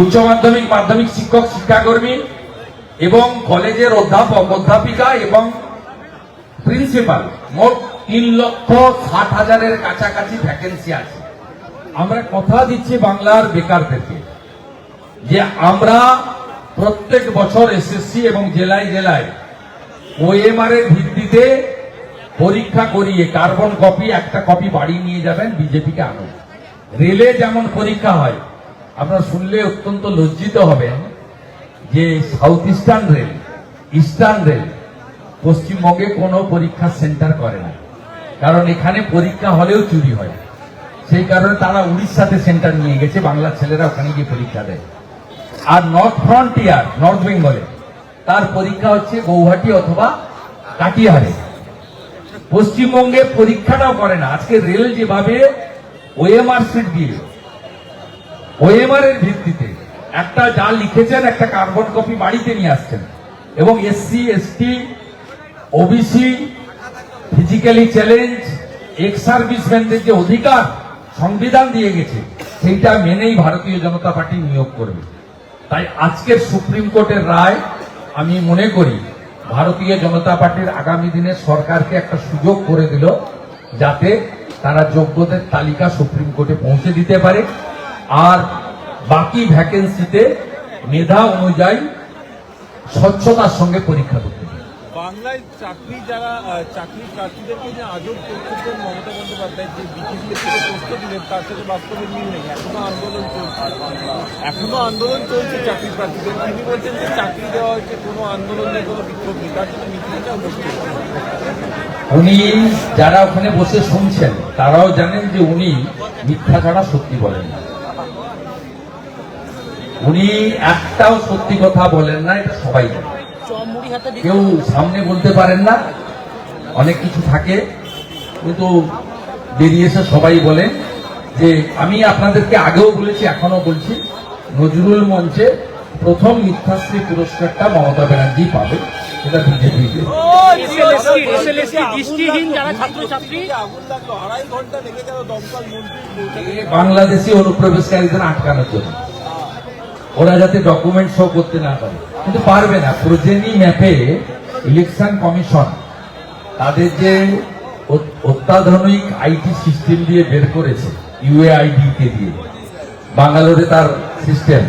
উচ্চ মাধ্যমিক মাধ্যমিক শিক্ষক, শিক্ষাকর্মী এবং কলেজের অধ্যাপক, অধ্যাপিকা এবং প্রিন্সিপাল। মোট তিন লক্ষ ষাট হাজারের কাছাকাছি ভ্যাকেন্সি আছে। আমরা কথা দিচ্ছি বাংলার বেকারদেরকে যে আমরা প্রত্যেক বছর এসএসসি এবং জেলায় জেলায় ওএমআর এর ভিত্তিতে পরীক্ষা করিয়ে কার্বন কপি একটা কপি বাড়ি নিয়ে যাবেন, বিজেপিকে আনুন। রেলে যেমন পরীক্ষা হয় আপনারা শুনলে অত্যন্ত লজ্জিত হবেন যে south eastern rail eastern rail পশ্চিমবঙ্গে কোনো পরীক্ষা সেন্টার করে না। কারণ এখানে পরীক্ষা হলেও চুরি হয়। সেই কারণে তারা উড়িষ্যাতে সেন্টার নিয়ে গেছে, বাংলার ছেলেরা ওখানে গিয়ে পরীক্ষা দেয়। আর নর্থ ফ্রন্টিয়ার নর্থ বেঙ্গলে তার পরীক্ষা হচ্ছে গৌহাটি অথবা কাটিহারে। পশ্চিমবঙ্গে পরীক্ষাটাও করে না। আজকে রেল যেভাবে ওএমআর সিট দিয়ে ওএমআর এর ভিত্তিতে একটা যা লিখেছেন, একটা কার্বন কপি বাড়িতে নিয়ে আসছেন। এবং SC, ST, OBC, physically challenge, ex সার্ভিসম্যানদের যে অধিকার, সংবিধান দিয়ে গেছে, সেইটা মেনেই ভারতীয় জনতা পার্টি নিয়োগ করবে। তাই আজকের সুপ্রিম কোর্টের রায়, আমি মনে করি, ভারতীয় জনতা পার্টির আগামী দিনে সরকারকে একটা সুযোগ করে দিল, যাতে তারা যোগ্যদের তালিকা সুপ্রিম কোর্টে পৌঁছে দিতে পারে। আর বাকি ভ্যাকেন্সিতে মেধা অনুযায়ী স্বচ্ছতার সঙ্গে পরীক্ষা করতে বাংলায় চাকরি যারা চাকরি প্রার্থীদেরকে যে আজব মমতা বন্দ্যোপাধ্যায় যে বিজেপি থেকে প্রশ্ন দিলেন তার সাথে মিল নেই। এখনও আন্দোলন চলছে। এখনও আন্দোলন চলছে চাকরি প্রার্থীদের। তিনি বলছেন যে চাকরি দেওয়া হয়েছে কোনো আন্দোলন নেই কোনো বিক্ষোভ নেই। তার জন্য মিছিলটাও করছে উনি যারা ওখানে বসে শুনছেন তারাও জানেন যে উনি মিথ্যা ছাড়া সত্যি বলেন না। উনি একটাও সত্যি কথা বলেন না এটা সবাই কেউ সামনে বলতে পারেন না অনেক কিছু থাকে কিন্তু বেরিয়ে এসে সবাই বলেন যে আমি আপনাদেরকে আগেও বলেছি এখনও বলছি নজরুল মঞ্চে প্রথম মিথ্যাশ্রী পুরস্কারটা মমতা ব্যানার্জি পাবে এটা বিজেপি এসএলএসটি এসএলএসটি দৃষ্টিহীন যারা ছাত্রছাত্রী। আগুন লাগল আড়াই ঘণ্টা লেগে গেল দমকল মন্ত্রী পৌঁছাতে। বাংলাদেশি অনুপ্রবেশকারীদের আটকানোর জন্য। ওরা যাতে ডকুমেন্ট শো করতে না পারে। কিন্তু পারবে না। প্রজেনি ম্যাপে ইলেকশন কমিশন তাদের যে অত্যাধুনিক আইটি সিস্টেম দিয়ে বের করেছে ইউএআইডি কে দিয়ে। বাঙ্গালোরে তার সিস্টেম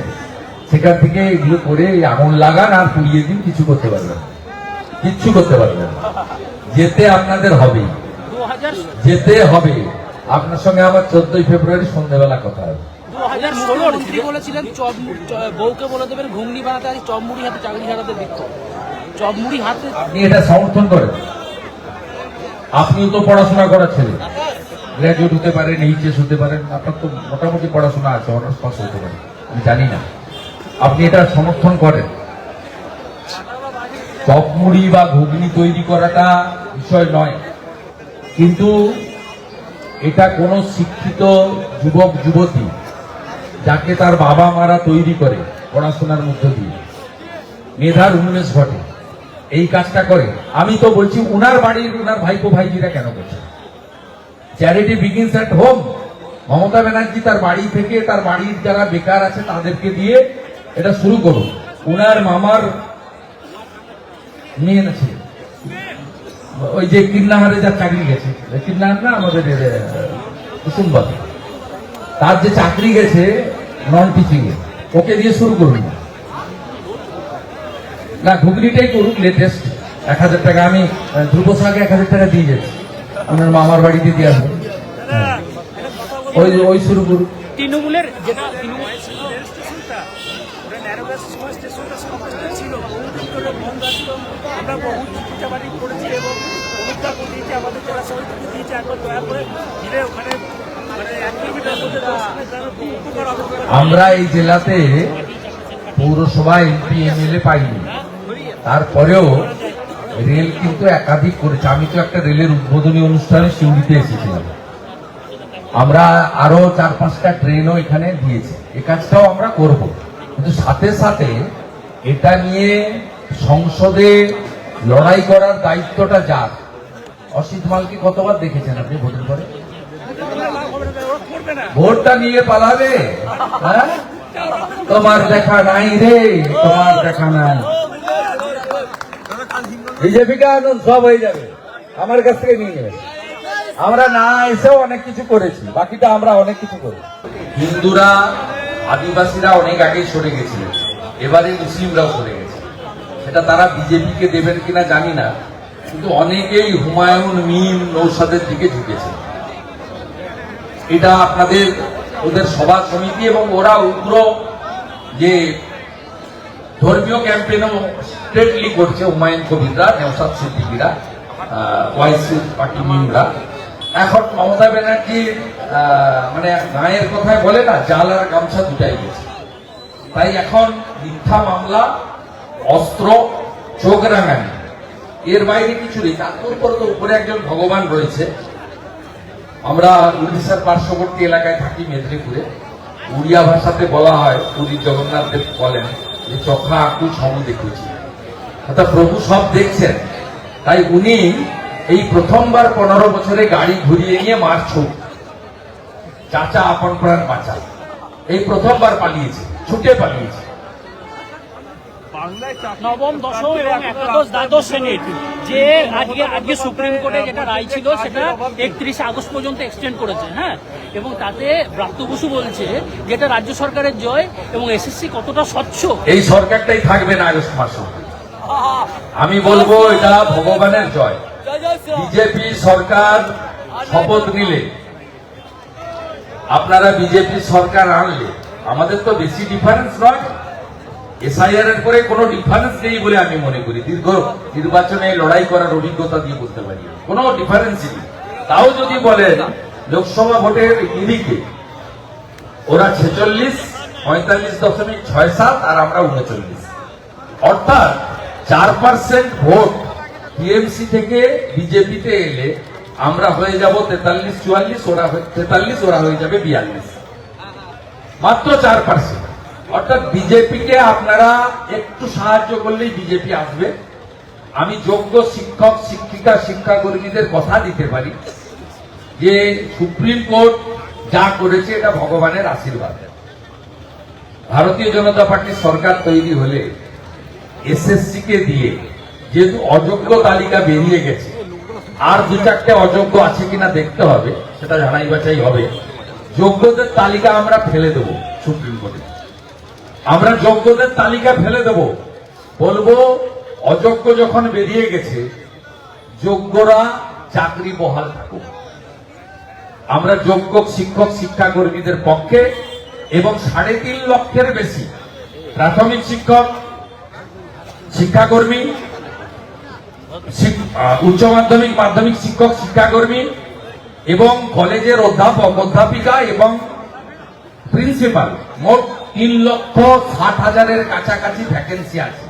সেখান থেকে এগুলো করে আগুন লাগান আর পুড়িয়ে দিন, কিছু করতে পারবে না। কিচ্ছু করতে পারবে না। যেতে আপনাদের হবে। যেতে হবে। আপনার সঙ্গে আমার চোদ্দই ফেব্রুয়ারি সন্ধ্যেবেলা কথা হবে। দু হাজার ষোলোর মন্ত্রী বলেছিলেন চপ বউকে বলে দেবেন ঘুগনি বানাতে আজ চপমুড়ি হাতে চাকরি ছাড়াতে বিক্ষোভ চপমুড়ি হাতে আপনি এটা সমর্থন করেন। আপনিও তো পড়াশোনা করা ছেলে গ্র্যাজুয়েট হতে পারেন এইচএস হতে পারেন আপনার তো মোটামুটি পড়াশোনা আছে অনার্স পাস হতে পারে। আমি জানি না। আপনি এটা সমর্থন করেন। চপমুড়ি বা ঘুগনি তৈরি করাটা বিষয় নয়। কিন্তু এটা কোনো শিক্ষিত যুবক যুবতী যাকে তার বাবা মারা তৈরি করে পড়াশোনার মধ্য দিয়ে। মেধার উন্মেষ ঘটে। এই কাজটা করে। আমি তো বলছি, উনার বাড়ির উনার ভাইপো ভাইজিরা কেন করছে? Charity begins at home Mamata Banerjee তার বাড়ি থেকে, তার বাড়ির যারা বেকার আছে তাদেরকে দিয়ে এটা শুরু করুন। উনার মামার মেয়ে আছে। ওই যে কিন্নাহারে যা চাকরি গেছে। কিন্নাহার না আমাদের কুসুম্বা তার যে চাকরি গেছে নন টিচিং এ ওকে দিয়ে শুরু করুন। না ঘুগনিটাই করুক লেটেস্ট এক হাজার টাকা আমি ধ্রুব সাহাকে এক হাজার টাকা দিয়ে যাচ্ছি আপনার মামার বাড়িতে দিয়ে আসব হ্যাঁ। ওই ওই শুরু করুক। তৃণমূলের যেটা আমরা বহু চিকিৎসাবাড়ি করেছি এবং অনুদান দিয়েছি আমাদের যারা সহযোগী দিয়েছে একবার দয়া করে ওখানে আমরা এই জেলাতে পৌরসভা এমপি, এমএলএ পাইনি। তারপরেও রেল কিন্তু একাধিক করেছে। আমি তো একটা রেলের উদ্বোধনী অনুষ্ঠানে সিউড়িতে এসেছিলাম। আমরা আরও চার পাঁচটা ট্রেনও এখানে দিয়েছি। এ কাজটাও আমরা করব। কিন্তু সাথে সাথে এটা নিয়ে সংসদে লড়াই করার দায়িত্বটা যার? অসিত মালকে কতবার দেখেছেন আপনি ভোটের পরে লাভ হবে না ওরা করবে না ভোটটা নিয়ে পালাবে? হ্যাঁ? তোমার দেখা নাই রে, তোমার দেখা নাই। বিজেপিকে আনুন সব হয়ে যাবে। আমার কাছ থেকে নিয়ে নেবেন আমরা না এসেও অনেক কিছু করেছি, বাকিটা আমরা অনেক কিছু করি হিন্দুরা, আদিবাসীরা অনেক আগেই সরে গেছিলেন এবারে মুসলিমরাও সরে গেছে। সেটা তারা বিজেপিকে দেবেন কিনা জানি না, কিন্তু অনেকেই হুমায়ুন, মিম, নৌসাদের দিকে ঝুঁকেছে। এটা আপনাদের, ওদের সভা সমিতি এবং ওরা উগ্র যে ধর্মীয় ক্যাম্পেইনও স্ট্রেটলি করছে হুমায়ুন কবিররা, নেওসাদ সিদ্দিকিরা ওয়াইসি পার্টি মিমরা এখন মমতা ব্যানার্জি মানে গায়ের কথায় বলে না, জাল আর গামছা দুটাই গেছে তাই এখন মিথ্যা মামলা, অস্ত্র, চোখ রাঙানি। এর বাইরে কিছু নেই। তারপর পর তো উপরে একজন ভগবান রয়েছে। আমরা উড়িষ্যার পার্শ্ববর্তী এলাকায় থাকি মেদিনীপুরে। উড়িয়া ভাষাতে বলা হয় পুরীর জগন্নাথ দেব বলেন যে, চোখা আকু সমু দেখেছি। অর্থাৎ প্রভু সব দেখছেন। তাই উনি এই প্রথমবার পনেরো বছরে গাড়ি ঘুরিয়ে নিয়ে মার ছুট চাচা আপন প্রাণ বাঁচা এই প্রথমবার পালিয়েছে, ছুটে পালিয়েছে। নবম দশম এবং একাদশ দ্বাদশ শ্রেণির যে আজকে আজকে সুপ্রিম কোর্টে যেটা রায় ছিল সেটা একত্রিশে আগস্ট পর্যন্ত এক্সটেন্ড করেছে হ্যাঁ? এবং তাতে ব্রাত্য বসু বলছে যেটা রাজ্য সরকারের জয় এবং এসএসসি কতটা স্বচ্ছ। এই সরকারটাই থাকবে না আগস্ট মাসে। আমি বলব এটা ভগবানের জয়। বিজেপি সরকার শপথ নিলে। আপনারা বিজেপি সরকার আনলে। আমাদের তো বেশি ডিফারেন্স নয়। এসআইআর এর পরে কোনো ডিফারেন্স নেই বলে আমি মনে করি। দীর্ঘ নির্বাচনে লড়াই করার অভিজ্ঞতা দিয়ে বলতে পারি। কোনো ডিফারেন্স নেই। তাও যদি বলেন, লোকসভা ভোটের নিরিখে ওরা ছেচল্লিশ, পঁয়তাল্লিশ দশমিক ছয় সাত আর আমরা উনচল্লিশ। অর্থাৎ চার পার্সেন্ট ভোট টিএমসি থেকে বিজেপিতে এলে আমরা হয়ে যাব তেতাল্লিশ, চুয়াল্লিশ, ওরা তেতাল্লিশ, ওরা হয়ে যাবে বিয়াল্লিশ। মাত্র চার পার্সেন্ট অর্থাৎ বিজেপিকে আপনারা একটু সাহায্য করলেই বিজেপি আসবে। আমি যোগ্য শিক্ষক, শিক্ষিকা, শিক্ষাকর্মীদের কথা দিতে পারি যে সুপ্রিম কোর্ট যা করেছে এটা ভগবানের আশীর্বাদ। ভারতীয় জনতা পার্টির সরকার তৈরি হলে এসএসসি কে দিয়ে যেহেতু অযোগ্য তালিকা বেরিয়ে গেছে, আর দু চারটে অযোগ্য আছে কিনা দেখতে হবে, সেটা জানাই বাছাই হবে। যোগ্যদের তালিকা আমরা ফেলে দেব সুপ্রিম কোর্টে। আমরা যোগ্যদের তালিকা ফেলে দেব। বলব, অযোগ্য যখন বেরিয়ে গেছে, যোগ্যরা চাকরি বহাল থাকুক। আমরা যোগ্য শিক্ষক শিক্ষাকর্মীদের পক্ষে এবং সাড়ে তিন লক্ষের বেশি প্রাথমিক শিক্ষক, শিক্ষাকর্মী উচ্চ মাধ্যমিক মাধ্যমিক শিক্ষক, শিক্ষাকর্মী এবং কলেজের অধ্যাপক, অধ্যাপিকা এবং প্রিন্সিপাল, মোট তিন লক্ষ ষাট হাজারের কাছাকাছি ভ্যাকেন্সি আছে।